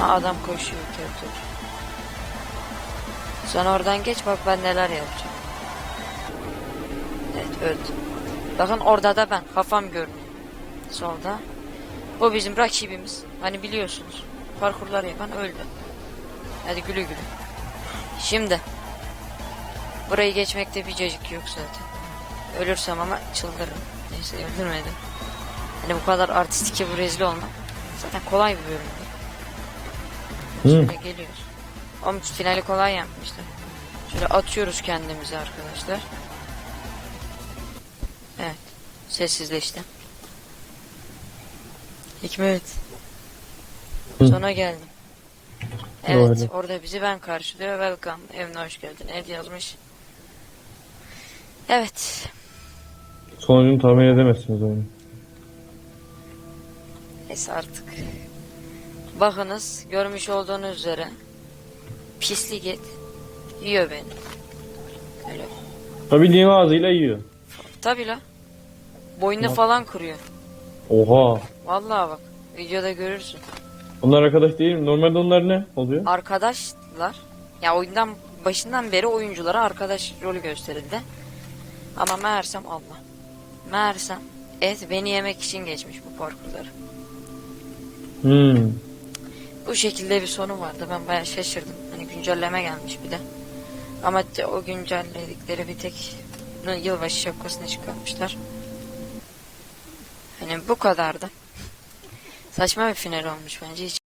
Ha, adam koşuyor kötü. Sen oradan geç bak ben neler yapacağım. Evet öldü. Bakın orada da ben kafam görünüyor. Solda. Bu bizim rakibimiz. Hani biliyorsunuz. Parkurlar yapan öldü. Hadi güle güle. Şimdi. Burayı geçmekte bir cacık yok zaten. Ölürsem ama çıldırırım. Neyse öldürmedim. Hani bu kadar artistik bir rezil olma. Zaten kolay bir bölüm. Şöyle geliyoruz. Ama finali kolay yapmışlar. Şöyle atıyoruz kendimizi arkadaşlar. Evet. Sessizleşti. Hikmet. Hı. Sona geldim. Evet, Doğru. orada bizi ben karşılıyor. Welcome, evine hoş geldin. Ed yazmış. Evet, Sonucunu tahmin edemezsiniz oyunu. neyse artık. Bakınız, görmüş olduğunuz üzere pislik et yiyor beni. Öyle. Tabii ağzıyla yiyor. Tabi la. Boynunu Bak. falan kırıyor. Oha. Vallahi bak, videoda görürsün. Onlar arkadaş değil mi? Normalde onlar ne oluyor? arkadaşlar ya oyundan başından beri oyunculara arkadaş rolü gösterildi. Ama meğersem Allah. Meğersem et beni yemek için geçmiş bu parkurları. Hmm. Bu şekilde bir sonu vardı. Ben bayağı şaşırdım. Hani güncelleme gelmiş bir de. Ama o güncelledikleri bir tek yılbaşı şapkasını çıkarmışlar. Hani bu kadardı. Saçma bir final olmuş bence. Hiç